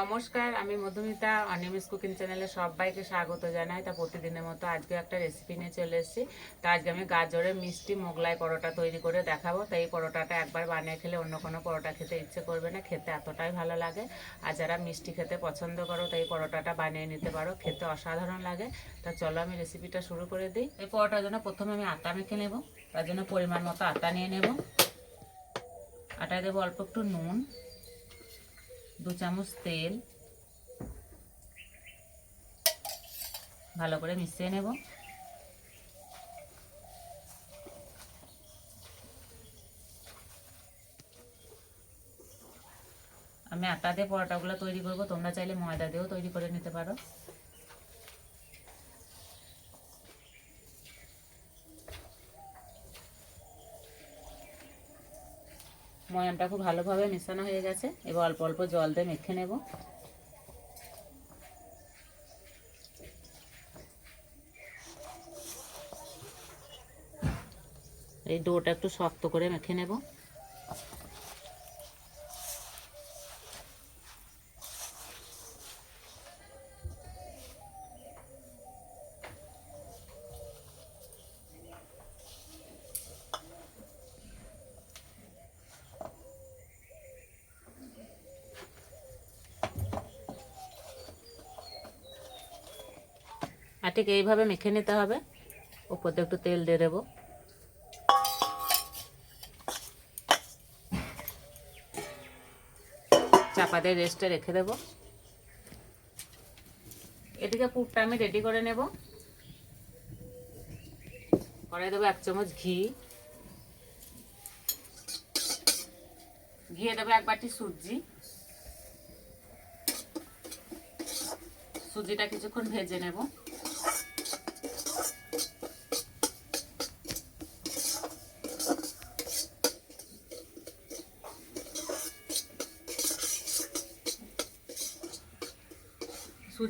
নমস্কার, আমি মধুমিতা, অনিমিস কুকিং চ্যানেলে সবাইকে স্বাগত জানাই। তা প্রতিদিনের মতো আজকে একটা রেসিপি নিয়ে চলে এসেছি। তা আজকে আমি গাজরের মিষ্টি মোগলাই পরোটা তৈরি করে দেখাবো। তাই এই পরোটাটা একবার বানিয়ে খেলে অন্য কোনো পরোটা খেতে ইচ্ছে করবে না, খেতে এতটাই ভালো লাগে। আর যারা মিষ্টি খেতে পছন্দ করো তাই পরোটাটা বানিয়ে নিতে পারো, খেতে অসাধারণ লাগে। তা চলো আমি রেসিপিটা শুরু করে দিই। এই পরোটার জন্য প্রথমে আমি আটা মেখে নেব। তার জন্য পরিমাণ মতো আটা নিয়ে নেব। আটায় দেবো অল্প একটু নুন। দু চামচ তেল। ভালো করে মিশিয়ে নেব। আমি আটা দিয়ে পরোটাগুলো তৈরি করব। তোমরা চাইলে ময়দা দিয়েও তৈরি করে নিতে পারো। ময়ামটা খুব ভালোভাবে মেশানো হয়ে গেছে। এবার অল্প অল্প জল দিয়ে মেখে নেব। এই ডোটা একটু শক্ত করে মেখে নেব। আর ঠিক এইভাবে মেখে নিতে হবে। দিয়ে একটু তেল দিয়ে দেবো। চাপা দিয়ে রেস্টে রেখে দেবো। এদিকে পুরটা আমি রেডি করে নেব। কড়াই দেবো এক চামচ ঘি। ঘিয়ে দেবো এক বাটি সুজি। সুজিটা কিছুক্ষণ ভেজে নেব।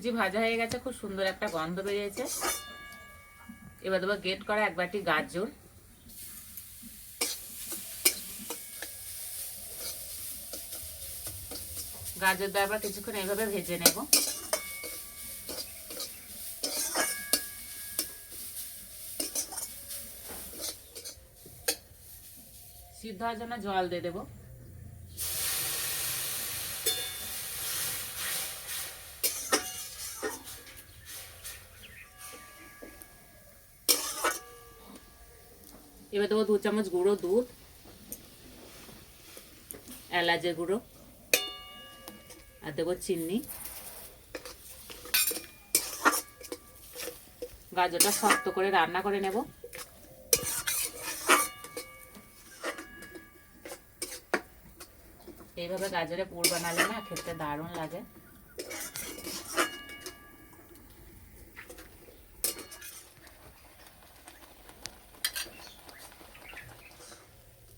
সুজি ভাজা হয়ে গেছে, খুব সুন্দর একটা গন্ধ বেরিয়েছে। এবার দেবো গেট করা এক বাটি গাজর। গাজর দেওয়ার কিছুক্ষণ এইভাবে ভেজে নেব। সিদ্ধ হওয়ার জন্য জল দিয়ে দেবো। এবার দেবো দু চামচ গুঁড়ো দুধ, এলাচের গুঁড়ো, আর দেবো চিনি। গাজরটা শক্ত করে রান্না করে নেব। এইভাবে গাজরে পুর বানালে না খেতে দারুণ লাগে।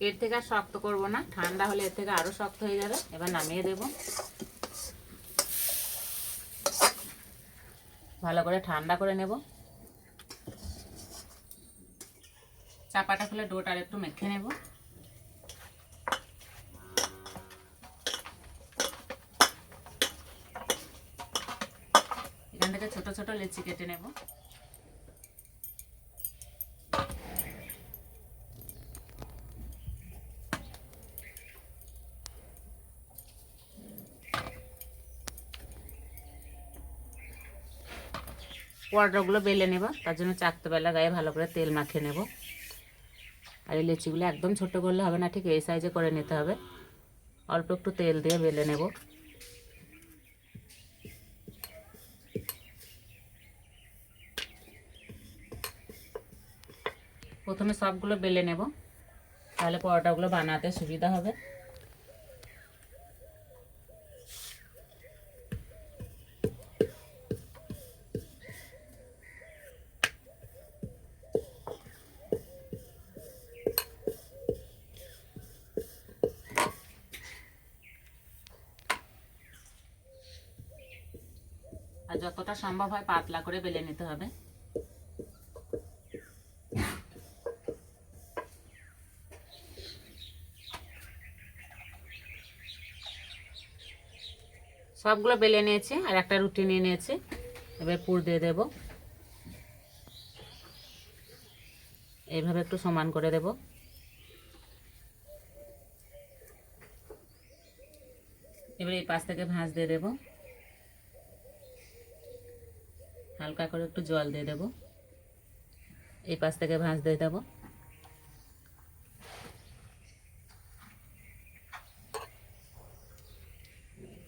এর থেকে আর শক্ত করব না। ঠান্ডা হলে এর থেকে আরও শক্ত হয়ে যাবে। এবার নামিয়ে দেব। ভালো করে ঠান্ডা করে নেব। চাপাটা খুলে ডোটা আর একটু মেখে নেব। এখান থেকে ছোট ছোট লেচি কেটে নেব। পরোটাগুলো বেলে নেব। তার জন্য চাকতে বেলা গায়ে ভালো করে তেল মাখিয়ে নেব। আর এই লিচিগুলো একদম ছোট করলে হবে না, ঠিক এই সাইজে করে নিতে হবে। অল্প একটু তেল দিয়ে বেলে নেব। প্রথমে সবগুলো বেলে নেব। তাহলে পরোটাগুলো বানাতে সুবিধা হবে। আর যতটা সম্ভব হয় পাতলা করে বেলে নিতে হবে। সবগুলো বেলে নিয়েছি আর একটা রুটি নিয়ে নিয়েছি। এবার পুর দিয়ে দেব। এইভাবে একটু সমান করে দেব। এবার এই পাশ থেকে ভাঁজ দিয়ে দেব। হালকা করে একটু জল দিয়ে দেব। এই পাশ থেকে ভাঁজ দিয়ে দেবো।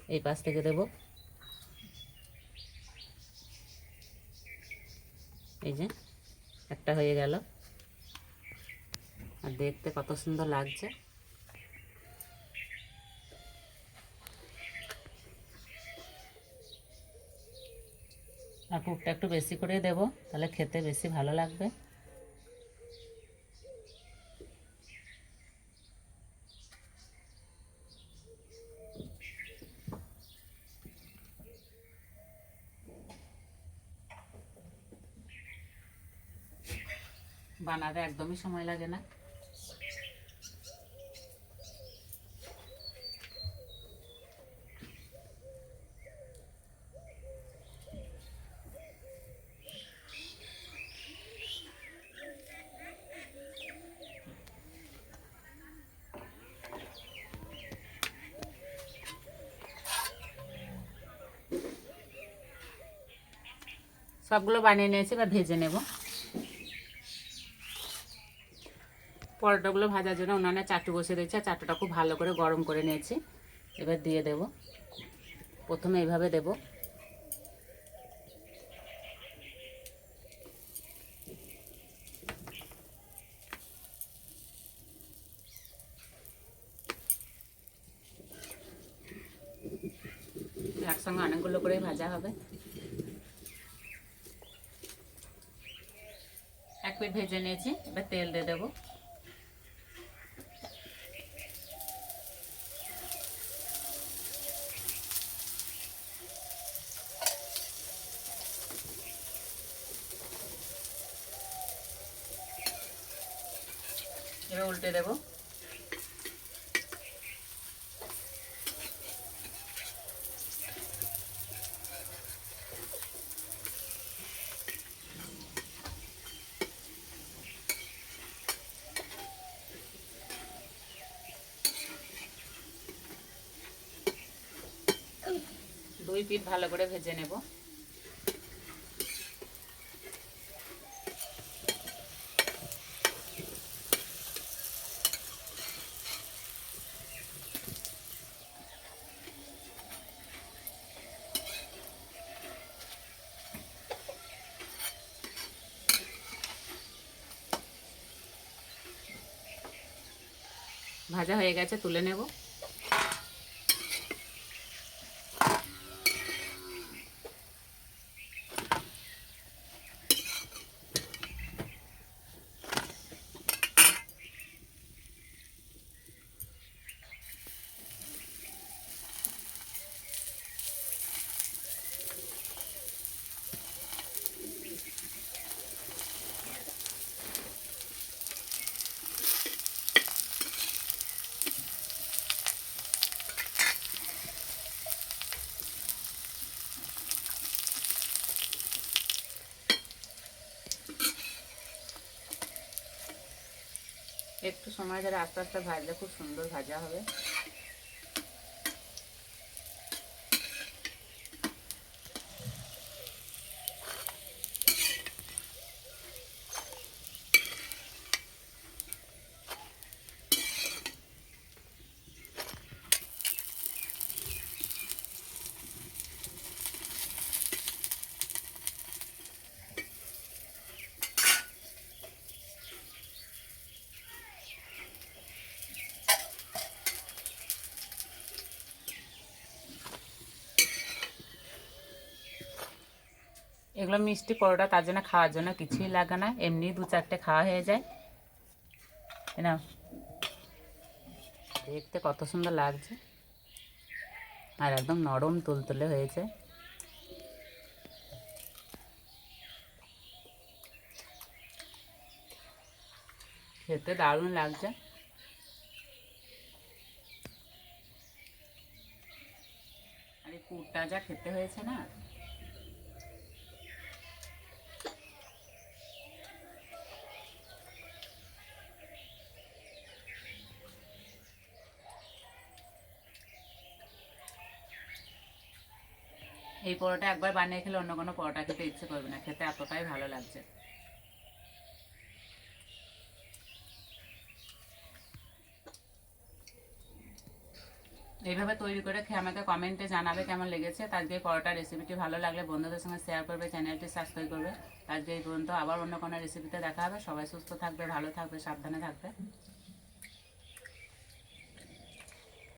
এই পাশ থেকে দেব। এই যে, একটা হয়ে গেল। আর দেখতে কত সুন্দর লাগছে। আর পুরটা একটু বেশি করে দেব, তাহলে খেতে বেশি ভালো লাগবে। বানাতে একদমই সময় লাগে না। সবগুলো বানিয়ে নিয়েছি বা ভেজে নেব। পরোটাগুলো ভাজার জন্য উনানে চাটু বসে দিয়েছে, আর চাটুটা খুব ভালো করে গরম করে নিয়েছি। এবার দিয়ে দেব। প্রথমে এইভাবে দেব। একসঙ্গে অনেকগুলো করেই ভাজা হবে। এক মিনিট ভেজে নিয়েছি এবার তেল দিয়ে দেবো। এবার উল্টে দেবো। দুই পিঠ ভালো করে ভেজে নেব। ভাজা হয়ে গেছে তুলে নেব। একটু সময় ধরে আস্তে আস্তে ভাজলে খুব সুন্দর ভাজা হবে। এগুলো মিষ্টি পরোটা, তার জন্য খাওয়ার জন্য কিছুই লাগে না। এমনি দু চারটে খাওয়া হয়ে যায়। না দেখতে কত সুন্দর লাগছে। আর একদম নরম তুলতুলে হয়েছে। খেতে দারুণ লাগছে। আর এই যা খেতে হয়েছে না। এই পরোটা একবার বানিয়ে খেলে অন্য কোনো পরোটা খেতে ইচ্ছে করবে না। খেতে এতটাই ভালো লাগছে। এইভাবে তৈরি করে খেয়ে আমাকে কমেন্টে জানাবে কেমন লেগেছে। তার এই পরোটা রেসিপিটি ভালো লাগলে বন্ধুদের সঙ্গে শেয়ার করবে চ্যানেলটি সাবস্ক্রাইব করবে। আজকে এই পর্যন্ত আবার অন্য কোনো রেসিপিতে দেখা হবে। সবাই সুস্থ থাকবে, ভালো থাকবে, সাবধানে থাকবে।